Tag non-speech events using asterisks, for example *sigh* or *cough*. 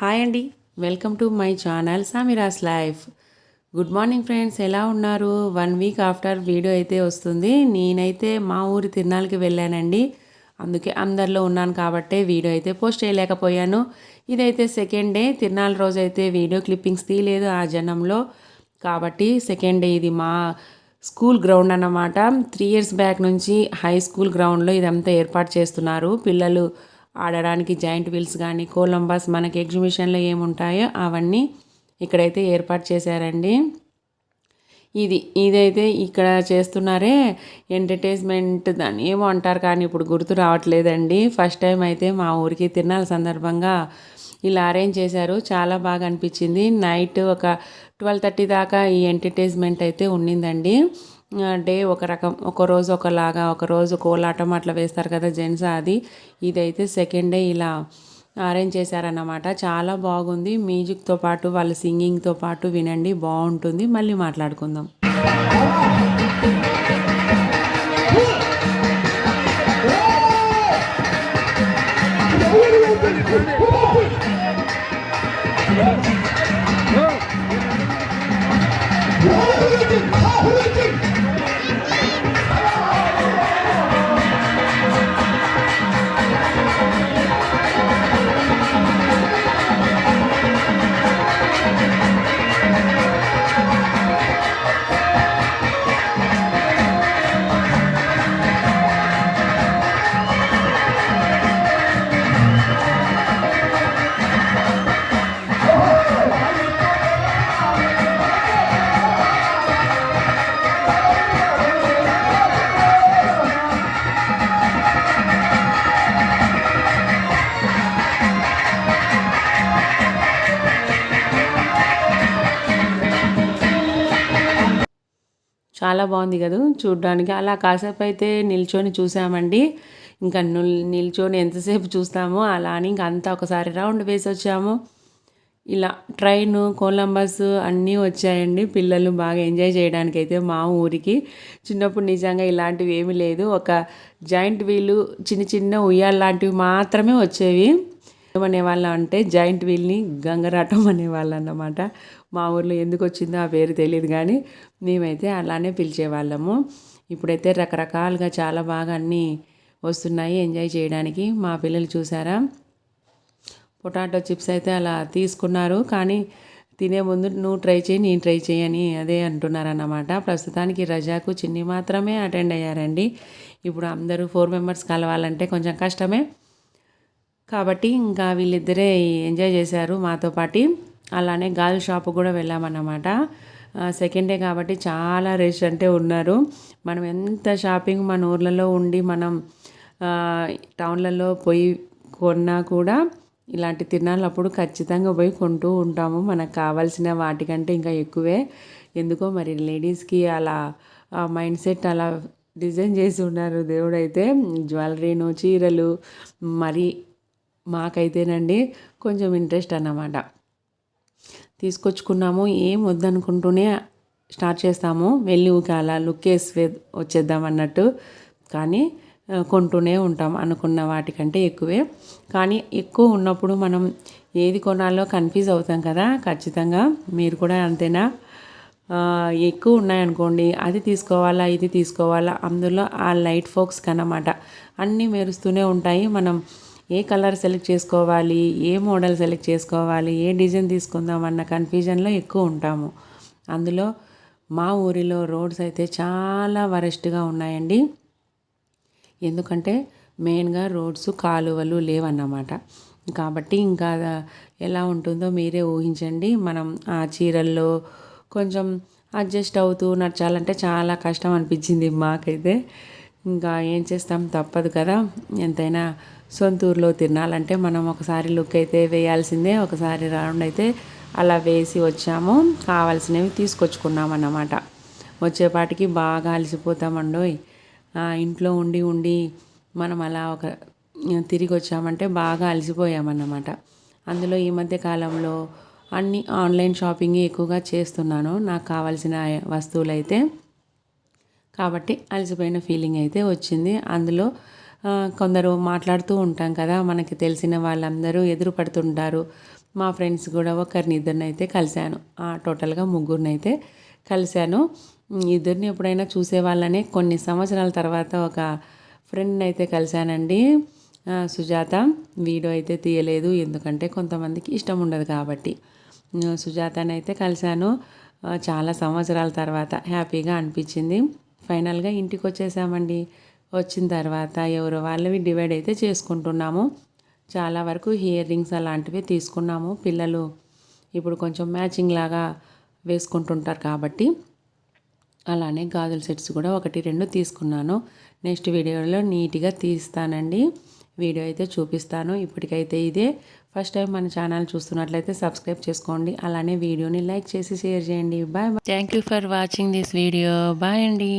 Hi అండి. Welcome to my channel Samira's life. Good morning friends ఎలా ఉన్నారు? One week after video అయితే వస్తుంది. నేనైతే మా ఊరి తిరునాళ్ళకి వెళ్ళానండి. అందుకే అందరిలో ఉన్నాను కాబట్టే వీడియో అయితే పోస్ట్ చేయలేకపోయాను. ఇదైతే సెకండ్ డే. తిరునాళ్ళ రోజు అయితే వీడియో క్లిప్పింగ్స్ తీయలేదు ఆ జనంలో. కాబట్టి సెకండ్ డే ఇది మా స్కూల్ గ్రౌండ్ అన్నమాట. త్రీ ఇయర్స్ బ్యాక్ నుంచి హై స్కూల్ గ్రౌండ్లో ఇదంతా ఏర్పాటు చేస్తున్నారు. పిల్లలు ఆడడానికి జాయింట్ వీల్స్ కానీ కోలంబస్ మనకి ఎగ్జిబిషన్లో ఏముంటాయో అవన్నీ ఇక్కడైతే ఏర్పాటు చేశారండి. ఇది ఇదైతే ఇక్కడ చేస్తున్నారే ఎంటర్టైన్మెంట్ దాన్ని ఏమో అంటారు కానీ ఇప్పుడు గుర్తు రావట్లేదండి. ఫస్ట్ టైం అయితే మా ఊరికి తిరణాల సందర్భంగా ఇలా అరేంజ్ చేశారు. చాలా బాగా అనిపించింది. నైట్ ఒక ట్వెల్వ్ థర్టీ దాకా ఈ ఎంటర్టైన్మెంట్ అయితే ఉండిందండి. డే ఒక రకం ఒక రోజు ఒకలాగా ఒక రోజు కోలాటం అట్లా వేస్తారు కదా జెంట్స్ అది. ఇదైతే సెకండ్ డే ఇలా అరేంజ్ చేశారన్నమాట. చాలా బాగుంది. మ్యూజిక్తో పాటు వాళ్ళ సింగింగ్తో పాటు వినండి బాగుంటుంది. మళ్ళీ మాట్లాడుకుందాం. చాలా బాగుంది కదా చూడడానికి. అలా కాసేపు అయితే నిల్చొని చూసామండి. ఇంకా నిల్చొని ఎంతసేపు చూస్తామో అలా అని ఇంక అంతా ఒకసారి రౌండ్ వేసి వచ్చాము. ఇలా ట్రైన్ కొలంబస్ అన్నీ వచ్చాయండి. పిల్లలు బాగా ఎంజాయ్ చేయడానికి అయితే మా ఊరికి. చిన్నప్పుడు నిజంగా ఇలాంటివి ఏమీ లేదు. ఒక జాయింట్ వీలు చిన్న చిన్న ఉయ్యాలు లాంటివి మాత్రమే వచ్చేవి. ఏమనేవాళ్ళం అంటే జాయింట్ వీల్ని గంగరాటం *laughs* అనేవాళ్ళు అన్నమాట. మా ఊర్లో ఎందుకు వచ్చిందో ఆ పేరు తెలియదు కానీ మేమైతే అలానే పిలిచేవాళ్ళము. ఇప్పుడైతే రకరకాలుగా చాలా బాగా అన్నీ వస్తున్నాయి ఎంజాయ్ చేయడానికి. మా పిల్లలు చూసారా? పొటాటో చిప్స్ అయితే అలా తీసుకున్నారు. కానీ తినే ముందు నువ్వు ట్రై చేయి నేను ట్రై చేయని అదే అంటున్నారన్నమాట. ప్రస్తుతానికి రజాకు చిన్ని మాత్రమే అటెండ్ అయ్యారండి. ఇప్పుడు అందరూ ఫోర్ మెంబర్స్ కలవాలంటే కొంచెం కష్టమే. కాబట్టి ఇంకా వీళ్ళిద్దరే ఎంజాయ్ చేశారు మాతో పాటు. అలానే గాల్ షాప్ కూడా వెళ్ళామన్నమాట. సెకండ్ డే కాబట్టి చాలా రష్ అంటే ఉన్నారు. మనం ఎంత షాపింగ్ మన ఊర్లలో ఉండి మనం టౌన్లలో పోయి కొన్నా కూడా ఇలాంటి తిరణాలప్పుడు ఖచ్చితంగా పోయి కొంటూ ఉంటాము. మనకు కావాల్సిన వాటికంటే ఇంకా ఎక్కువే. ఎందుకో మరి లేడీస్కి అలా మైండ్ సెట్ అలా డిజైన్ చేసి ఉన్నారు దేవుడైతే. జ్యువెలరీను చీరలు మరి మాకైతేనండి కొంచెం ఇంట్రెస్ట్ అన్నమాట. తీసుకొచ్చుకున్నాము. ఏం వద్దనుకుంటూనే స్టార్ట్ చేస్తాము. వెళ్ళి ఊకే అలా లుక్ వేసి వచ్చేద్దాం అన్నట్టు. కానీ కొంటూనే ఉంటాం అనుకున్న వాటికంటే ఎక్కువే. కానీ ఎక్కువ ఉన్నప్పుడు మనం ఏది కొనాలో కన్ఫ్యూజ్ అవుతాం కదా. ఖచ్చితంగా మీరు కూడా అంతేనా? ఎక్కువ ఉన్నాయనుకోండి అది తీసుకోవాలా ఇది తీసుకోవాలా అందులో ఆ లైట్ ఫోక్స్ కనమాట అన్నీ మెరుస్తూనే ఉంటాయి. మనం ఏ కలర్ సెలెక్ట్ చేసుకోవాలి ఏ మోడల్ సెలెక్ట్ చేసుకోవాలి ఏ డిజైన్ తీసుకుందాం అన్న కన్ఫ్యూజన్లో ఎక్కువ ఉంటాము. అందులో మా ఊరిలో రోడ్స్ అయితే చాలా వరెస్ట్గా ఉన్నాయండి. ఎందుకంటే మెయిన్గా రోడ్స్ కాలువలు లేవన్నమాట. కాబట్టి ఇంకా ఎలా ఉంటుందో మీరే ఊహించండి. మనం ఆ చీరల్లో కొంచెం అడ్జస్ట్ అవుతూ నడచాలంటే చాలా కష్టం అనిపించింది మాకైతే. ఇంకా ఏం చేస్తాం తప్పదు కదా. ఎంతైనా సొంత ఊర్లో తినాలంటే మనం ఒకసారి లుక్ అయితే వేయాల్సిందే ఒకసారి రౌండ్ అయితే అలా వేసి వచ్చాము. కావాల్సినవి తీసుకొచ్చుకున్నాం అన్నమాట. వచ్చేపాటికి బాగా అలసిపోతామండోయ్ ఇంట్లో ఉండి ఉండి మనం అలా ఒక తిరిగి వచ్చామంటే బాగా అలసిపోయామన్నమాట అందులో ఈ మధ్య కాలంలో అన్ని ఆన్లైన్ షాపింగ్ ఎక్కువగా చేస్తున్నాను. నాకు కావాల్సిన వస్తువులు అయితే కాబట్టి అలసిపోయిన ఫీలింగ్ అయితే వచ్చింది. అందులో కొందరు మాట్లాడుతూ ఉంటాం కదా మనకి తెలిసిన వాళ్ళందరూ ఎదురు పడుతుంటారు. మా ఫ్రెండ్స్ కూడా ఒకరిని ఇద్దరిని అయితే కలిశాను టోటల్గా ముగ్గురిని అయితే కలిశాను. ఇద్దరిని ఎప్పుడైనా చూసేవాళ్ళనే కొన్ని సంవత్సరాల తర్వాత ఒక ఫ్రెండ్ని అయితే కలిశానండి. సుజాత వీడియో అయితే తీయలేదు. ఎందుకంటే కొంతమందికి ఇష్టం ఉండదు కాబట్టి. సుజాతని అయితే కలిశాను. చాలా సంవత్సరాల తర్వాత హ్యాపీగా అనిపించింది. ఫైనల్గా ఇంటికి వచ్చేసామండి వచ్చిన తర్వాత ఎవరు వాళ్ళవి డివైడ్ అయితే చేసుకుంటున్నాము. చాలా వరకు ఇయర్ రింగ్స్ అలాంటివి తీసుకున్నాము. పిల్లలు ఇప్పుడు కొంచెం మ్యాచింగ్ లాగా వేసుకుంటుంటారు కాబట్టి. అలానే గాజుల సెట్స్ కూడా ఒకటి రెండు తీసుకున్నాను. నెక్స్ట్ వీడియోలో నీట్గా తీస్తానండి. వీడియో అయితే చూపిస్తాను. ఇప్పటికైతే ఇదే. ఫస్ట్ టైం మన ఛానల్ చూస్తున్నట్లయితే సబ్స్క్రైబ్ చేసుకోండి. అలానే వీడియోని లైక్ చేసి షేర్ చేయండి. Bye bye thank you for watching this video bye అండి.